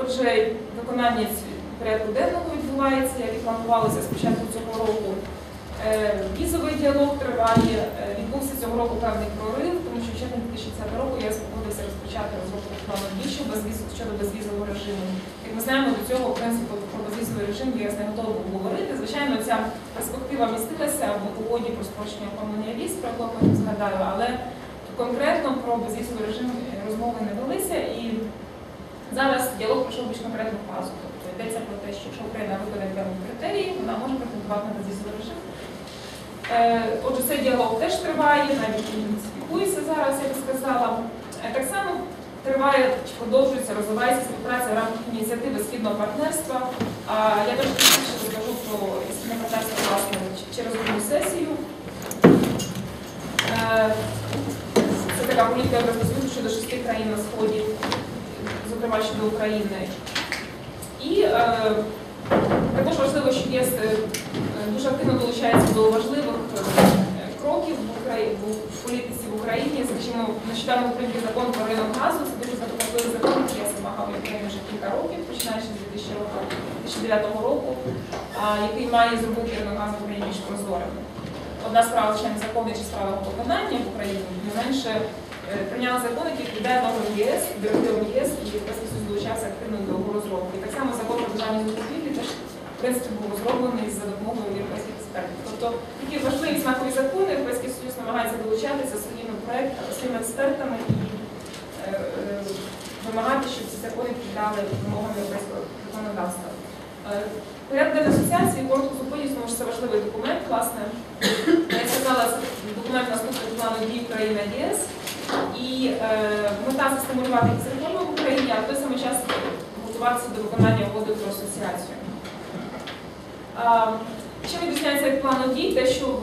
Отже, виконання порядку денного відбувається, як і планувалося спочатку цього року. Е, Візовий діалог триває. Е, Відбувся цього року певний прорив, тому що в червні 2010 року я спогодився розпочати розробку плану дій щодо безвіз- щодо безвізового режиму. Як ми знаємо, до цього в принципі про безвізовий режим ЄС не готовий був говорити. Звичайно, ця перспектива містилася в угоді про спрощення оформлення віз, про яку я згадаю, але конкретно про безвізовий режим е, розмови не велися і зараз діалог пройшов більш конкретну фазу. Тобто йдеться про те, що якщо Україна виконає певні критерії, вона може претендувати на безвізовий режим. Е, Отже, цей діалог теж триває, навіть інтенсифікується зараз, я би сказала. Е, Так само триває, чи продовжується, розвивається співпраця в рамках ініціативи східного партнерства. Я теж більше розкажу про східне партнерство власне через одну сесію. Е, Це така політика Європейського Союзу щодо шести країн на сході, зокрема щодо України. І е, також важливо, що ЄС е, дуже активно долучається до важливих е, кроків в Україні в політиці в Україні. Скажімо, нещодавно прийнятий закон про ринок газу. Це дуже важливий закон, який я вимагав в Україні вже кілька років, починаючи з 2009 року, який має зробити ринок газу в Україні більш прозорим. Одна справа, звичайно, закони чи справа виконання в Україні, не менше е, прийняли закон, який відповідає нормам ЄС, директивам ЄС, і Європейський Союз долучався активно до його розробки. Так само закон про державні закупівлі теж в принципі був розроблений за допомогою європейських експертів. Тобто такі важливі знакові закони Європейський Союз намагається долучатися своїми проектами, своїми експертами і е, е, вимагати, щоб ці закони відповідали вимогам європейського законодавства. Е, Порядок асоціації коротко зупинюсь, тому що це важливий документ, власне. Документ наступного плану дій Україна ЄС. І е, мета стимулювати реформи в Україні, а в той самий час готуватися до виконання угоди про асоціацію. А, Чим відрізняється від плану дій, те, що в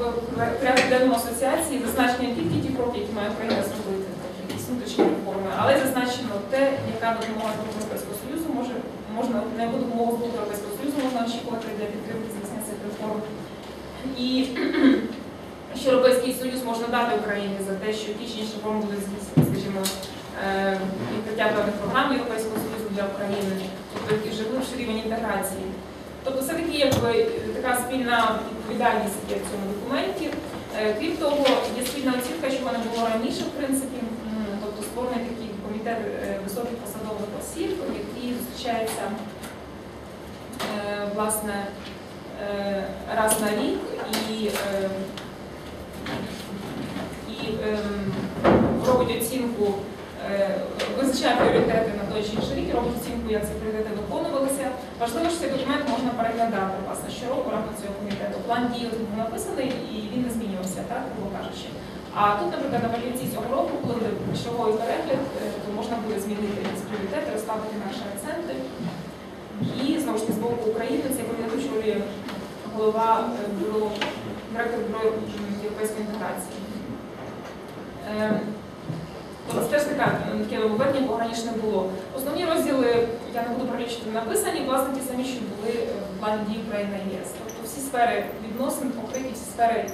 порядку денному асоціації зазначені не тільки ті кроки, які має Україна зробити, якісь внутрішні реформи, але зазначено те, яка допомога з Європейського Союзу може можна на яку допомогу з Європейського Союзу можна очікувати для підтримки зміцнення цих реформ. І що Європейський Союз може дати Україні за те, що ті чи інші будуть скажімо, е, відкриття певних програм Європейського Союзу для України, тобто вже глибший рівень інтеграції. Тобто це такі якби така спільна відповідальність є в цьому документі. Е, Крім того, є спільна оцінка, чого не було раніше, в принципі, тобто створений такий комітет е, високих посадових осіб, який зустрічається власне раз на рік і ем, робить оцінку, е, визначає пріоритети на той чи інший рік, робить оцінку, як ці пріоритети виконувалися. Важливо, що цей документ можна переглядати власне щороку рамках цього комітету. План от був написаний і він не змінювався, так грубо кажучи. А тут, наприклад, на валюці цього року, коли черговий перегляд, е, то можна буде змінити якісь пріоритети, розставити наші акценти. І знову ж таки з боку України цей комітет очолює голова е, бюро, директор бюро європейської інтеграції. Це теж е, таке нововведення, бо раніше не було. Основні розділи, я не буду пролічити, написані, власне, ті самі, що були е, в плані дій Україна ЄС. Тобто всі сфери відносин покриті, всі сфери е,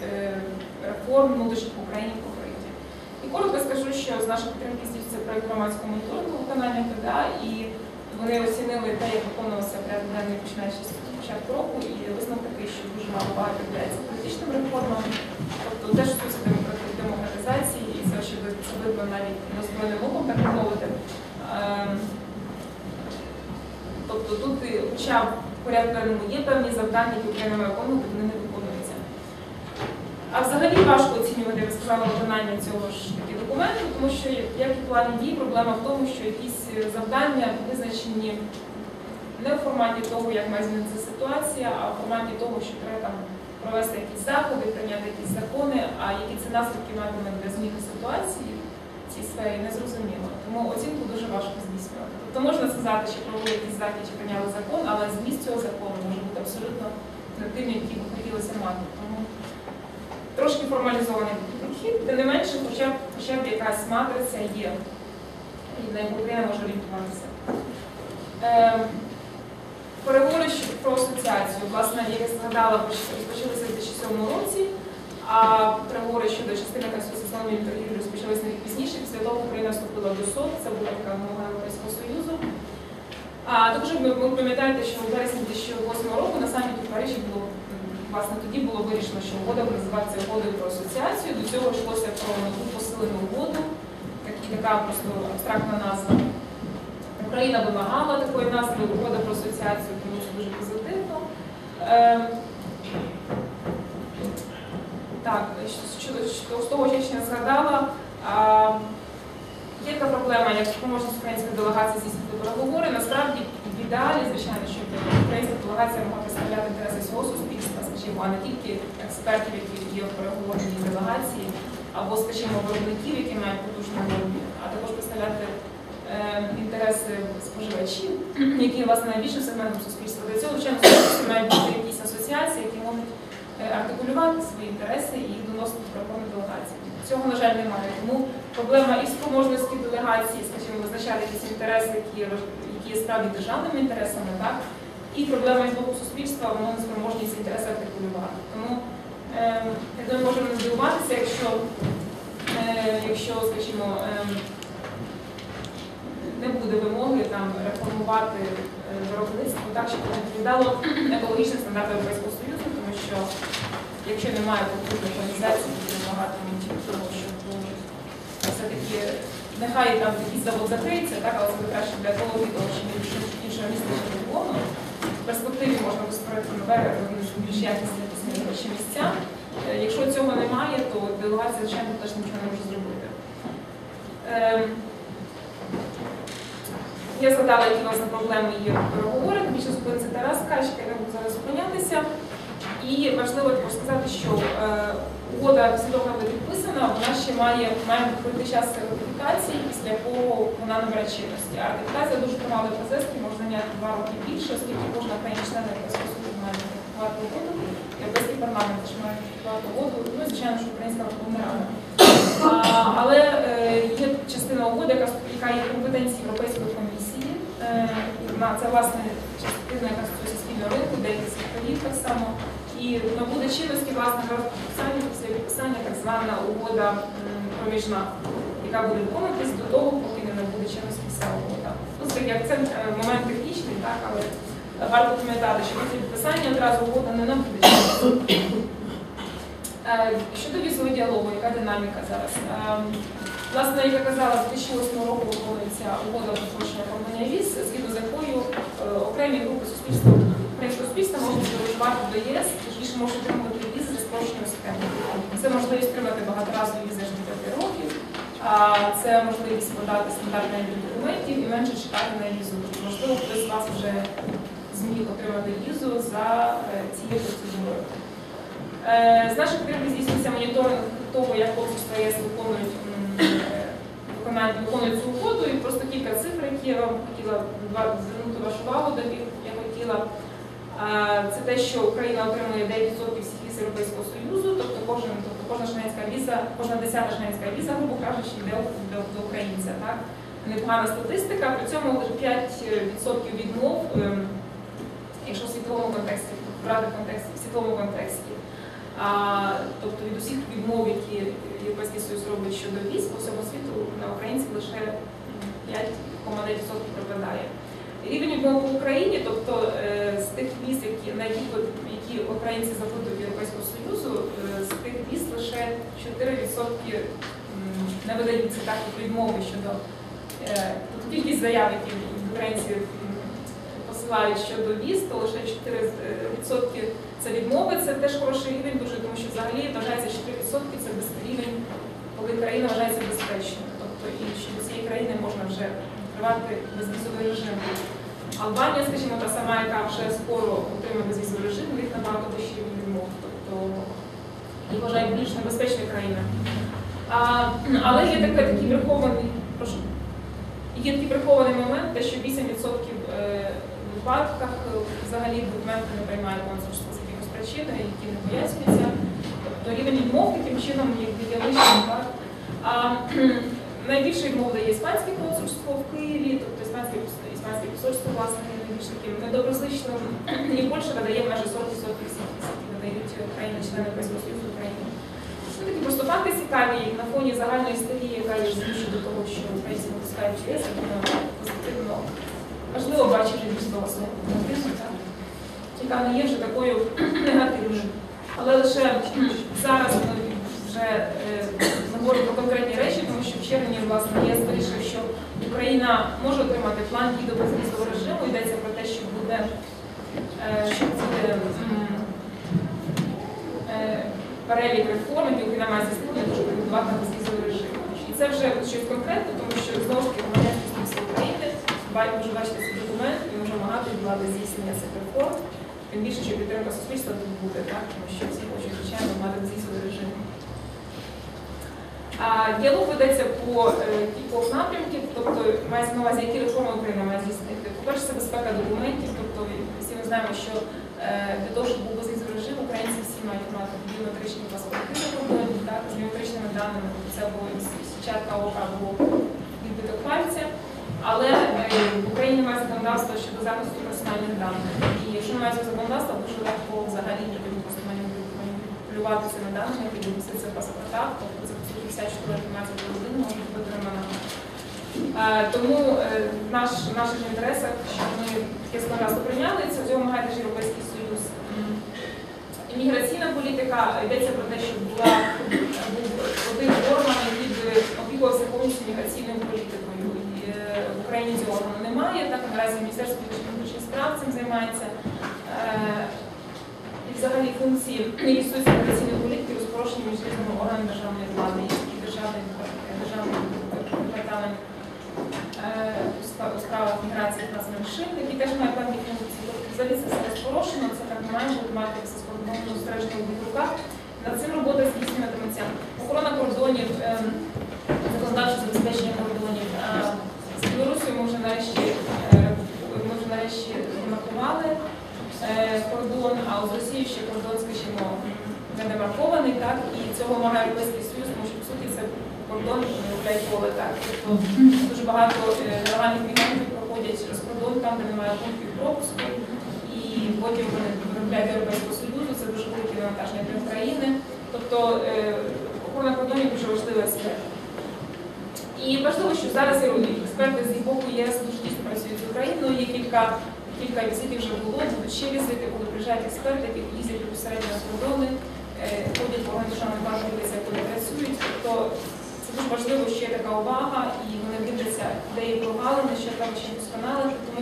реформ внутрішніх в Україні покриті. І коротко скажу, що з нашої підтримки здійснюється проєкт громадського моніторингу виконання КДА, і вони оцінили те, як виконувався порядок денний починаючи з початку року, і висновок такий, що дуже мало багато являється політичним реформам, тобто теж стосується демократизації, це видно навіть незбройним оком, так мовити. Ем, Тобто тут, хоча в порядку денному є певні завдання, які має виконувати, вони не виконуються. А взагалі важко оцінювати, я би сказала, виконання цього ж таки документу, тому що, як і плані дій, проблема в тому, що якісь завдання визначені не в форматі того, як має змінитися ситуація, а в форматі того, що треба там провести якісь заходи, прийняти якісь закони, а які це наслідки матиме для зміни ситуації в цій сфері, не зрозуміло. Тому оцінку дуже важко здійснювати. Тобто можна сказати, що провели якісь захід, чи прийняли закон, але зміст цього закону може бути абсолютно не тим, який би хотілося мати. Тому трошки формалізований підхід, тим не менше, хоча б, хоча б якась матриця є, і на яку Україна може орієнтуватися. Переговори про асоціацію, власне, як я згадала, розпочалися в 2007 році, а переговори щодо частини асоційної торгівлі розпочалися пізніше, після того Україна вступила до СОТ, це була така вимога Європейського Союзу. А також ви, пам'ятаєте, що у вересні 2008 року на саміті в Парижі було власне тоді було вирішено, що угода буде називатися угодою про асоціацію. До цього йшлося про нову посилену угоду, так- така просто абстрактна назва. Україна вимагала такої назви угода про асоціацію, тому це дуже позитивно. Ем, так, з того, що я згадала, є така проблема, як спроможність української делегації здійснити переговори. Насправді, в ідеалі, звичайно, щоб українська делегація могла представляти інтереси всього суспільства, скажімо, а не тільки експертів, які є в переговорній делегації, або, скажімо, виробників, які мають потужну а також представляти е, інтереси споживачів, які власне найбільшим сегментом суспільства. Для цього, звичайно, в мають бути якісь асоціації, які можуть е, артикулювати свої інтереси і доносити в переговорну делегацію. Цього, на жаль, немає. Тому проблема і спроможності делегації, скажімо, визначати якісь інтереси, які, які є справді державними інтересами, так? І проблема з боку суспільства, воно не спроможні ці інтереси артикулювати. Тому е, я думаю, можемо не здивуватися, якщо, е, якщо скажімо, е, не буде вимоги там реформувати е, виробництво так, щоб воно відповідало екологічним стандартам Європейського Союзу, тому що якщо немає потужної організації, які вимагатимуть того, щоб все-таки нехай там якийсь завод закриється, так, але це буде краще для екології, тому що іншого міста ще не було. В перспективі можна створити нове більш, якісне місця. Е, Якщо цього немає, то делегація, звичайно, теж нічого не може зробити. Я згадала, які нас проблеми є переговорах. Більше зупиниться Тарас Качка, я не буду зараз зупинятися. І важливо також сказати, що е, угода після того, підписана, вона ще має, має пройти час ратифікації, після якого вона набере чинності. А ратифікація дуже тривалий процес, який може зайняти два роки більше, оскільки кожна країна Європейського Союзу має ратифікувати угоду, Європейський парламент теж має ратифікувати угоду, ну звичайно, що Українська Верховна Рада. Але е, є частина угоди, яка, яка є компетенції Європейської комісії. Е, це власне частина, яка спільного ринку, деяких секторів так само. І набуде чинності власне підписання після підписання так звана угода проміжна, яка буде виконуватись до того, поки не набуде чинності вся угода. Ну, це такий акцент е, момент технічний, так, але варто пам'ятати, що після підписання одразу угода не набуде чинності. Е, Щодо візового діалогу, яка динаміка зараз? Власне, як я казала, з 2008 року виконується угода про спрощення оформлення віз, згідно з якою е, окремі групи суспільства, українського суспільства можуть подорожувати до ЄС, точніше можуть отримувати візи за спрощеною схемою. Це можливість отримати багаторазові візи аж до 5 років, це можливість подати стандартний документів і менше чекати на візу. Можливо, хтось з вас вже зміг отримати візу за е, цією процедурою. Е, З наших країн здійснюється моніторинг того, як консульства ЄС виконують виконання- виконують цю угоду. І просто кілька цифр, які я вам хотіла звернути вашу увагу, до яких я хотіла. Е, Це те, що Україна отримує 9% всіх віз Європейського Союзу, тобто кожен, тобто кожна членська віза, кожна десята членська віза, грубо кажучи, йде до, до українця. Так? Непогана статистика, при цьому лише 5% відмов, ем, якщо в світовому контексті, брати в контексті, в світовому контексті. А, тобто від усіх відмов, які Європейський Союз робить щодо віз по всьому світу, на українців лише 5,9% припадає. Рівень по Україні, тобто е, з тих віз, які, на які, українці запитують Європейського Союзу, е, з тих віз лише 4% не видаються так відмови щодо е, кількість заяв, які українці посилають щодо віз, то лише 4% це відмови, це теж хороший рівень, дуже тому що взагалі вважається 4% це рівень, коли країна вважається безпечною. Тобто і щодо цієї країни можна вже відкривати безвізовий режим. Албанія, скажімо, та сама, яка вже скоро отримає безвізовий режим, в них набагато вищий рівень відмов. Тобто їх вважають більш небезпечною країною. А, але є такий, такий врахований, прошу. Є такий врахований момент, те, що 8% е, випадках е, взагалі документи не приймає консульство з якихось причин, які не пояснюються. Тобто рівень відмов таким чином є є. Так? А, найбільше відмов дає іспанське консульство в Києві, тобто іспанське, посольство, власне, є найбільш таким недоброзичним. І Польща видає майже 40% всіх які видають країни-члени Союзу Україні. Ну, такі просто факти цікаві на фоні загальної історії, яка є до того, що українці випускають ЧС, я думаю, позитивно важливо бачити яка не є вже такою негативною. Але лише зараз ми вже е, говоримо про конкретні речі, тому що в червні власне ЄС вирішив, що Україна може отримати план дій до безвізового режиму. Йдеться про те, що буде, е, що буде е, перелік реформ, які Україна має того, щоб побудувати безвізовий режим. І це вже щось конкретне, тому що знову ж таки може бачити цей документ і може вимагати від влади здійснення цих реформ. Тим більше, що підтримка суспільства тут буде, так? тому що всі хочуть, звичайно, мати безвізовий режим. А діалог ведеться по е, кількох напрямків, тобто мається на увазі, які реформи Україна має здійснити. По-перше, це безпека документів, тобто всі ми знаємо, що е, для того, щоб був безвізовий режим, українці всі мають мати біометричні паспорти за кордоном, так, з біометричними даними, тобто це або січатка ока, або відбиток пальця. Але е, в Україні має законодавство щодо захисту персональних даних. І якщо немає цього законодавства, дуже легко взагалі людям просто маніпулювати цими даними, які будуть в паспортах, тобто це по суті вся 14 годин може бути отримана. Е, Тому е, в наших інтересах, щоб ми таке законодавство прийняли, це цього вимагає теж Європейський Союз. Імміграційна політика йдеться про те, щоб була був один орган, який би опікувався повністю міграційною політикою. І, е, В Україні цього органу немає, так наразі Міністерство внутрішніх справ цим займається. Е, І взагалі функції які стосуються політики розпорошені між різними органами державної влади і державний державний департамент е, у справах міграції та меншин, які теж мають певні функції. Тобто взагалі це все розпорошено, це так не має бути мати все складно страждання в руках. Над цим робота здійснюватиметься. Охорона кордонів, ем, законодавче забезпечення кордонів. Е, З Білорусією ми вже нарешті е, ми вже нарешті демаркували е, кордон, а з Росією ще кордон, скажімо, не демаркований, так, і цього вимагає Європейський Союз, тому що по суті це кордон не поле, так. Тобто дуже багато е, нелегальних мігрантів проходять через кордон, там, де немає пунктів пропуску, і потім вони виробляють Європейського Союзу, це дуже велике навантаження для України. Тобто е, охорона кордонів дуже важлива сфера. І важливо, що зараз експерти з боку ЄС дуже тісно працюють з Україною. Є кілька, кілька візитів вже було, будуть ще візити, коли приїжджають експерти, які їздять безпосередньо на кордони, е, ходять по організованим банку, дивляться, як вони працюють. Тобто це дуже важливо, що є така увага, і вони дивляться, де є прогалини, що треба ще вдосконалити. Тому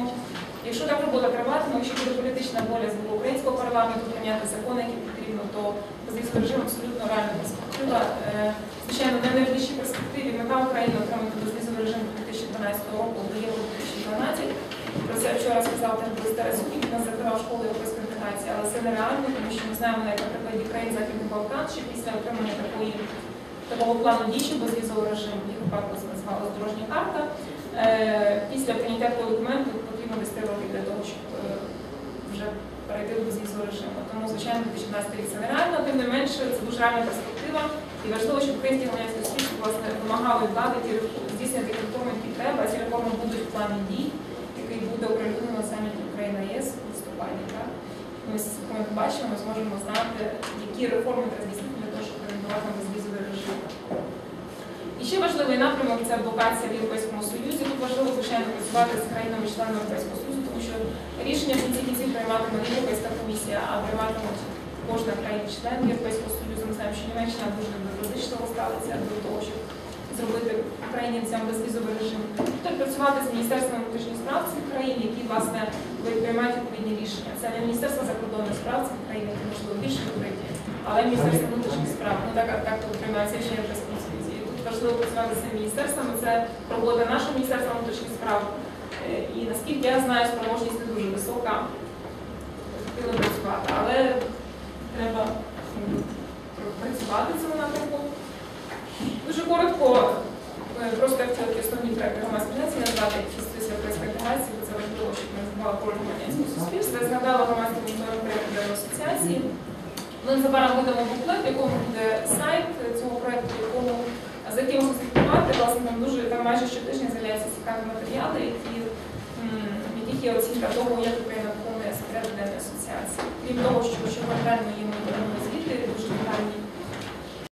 якщо так робота триватиме, якщо буде політична воля з боку українського парламенту прийняти закони, які потрібно, то безвізовий режим абсолютно реальна перспектива. Е, Звичайно, в найближчій перспективі мета України отримати безвізовий режим 2012 року до євро 2012. Про це вчора сказав теж Борис Тарасюк, який нас закривав школу європейської інтеграції, але це нереально, тому що ми знаємо, як на прикладі країн Західних Балкан, що після отримання такої такого плану дій безвізового режиму, їх випадку називалась дорожня карта. Е, Після прийняття такого документу потрібно 10 років для того, щоб е, вже перейти до безвізового режиму. Тому, звичайно, 2012 рік це нереально, тим не менше, це дуже реальна перспектива. І важливо, щоб українські громадянські суспільство власне вимагали влади ті ті реформи, які треба, а ці реформи будуть в плані дій, який буде оприлюднено на саміті Україна ЄС Так? Ми бачимо, ми зможемо знати, які реформи треба здійснити для того, щоб орієнтувати на безвізовий режим. І ще важливий напрямок це адвокація в Європейському Союзі. Тут важливо, звичайно, працювати з країнами-членами Європейського Союзу, тому що рішення в кінці кінців прийматиме не Європейська комісія, а прийматимуть кожна країна-член Європейського Союзу. Ми знаємо, що Німеччина дуже доброзичливо ставиться до того, щоб зробити українцям безвізовий режим. Тобто працювати з Міністерством внутрішніх справ цих країн, які власне приймають відповідні рішення. Це не Міністерство закордонних справ цих країн, які можливо більше відкриті, але Міністерство внутрішніх справ. Ну так, так тут приймаються рішення в Союзі. І тут важливо працювати з цими міністерствами. Це робота нашого міністерства внутрішніх справ. Е, І наскільки я знаю, спроможність не дуже висока ефективно працювати, але треба працювати в цьому напрямку. Дуже коротко, просто як це такі основні проекти громадської назвати частини європейської інтеграції, бо це важливо, щоб ми називали про громадянського суспільства. Я згадала моніторинг проєкту для асоціації. Ми незабаром видамо буклет, в якому буде сайт цього проєкту, якому за яким слідкувати, власне, там дуже там майже щотижня з'являються цікаві матеріали, які, в яких є оцінка того, як Україна виконує секрет денної асоціації. Крім того, що конкретно є моніторингові звіти, дуже детальні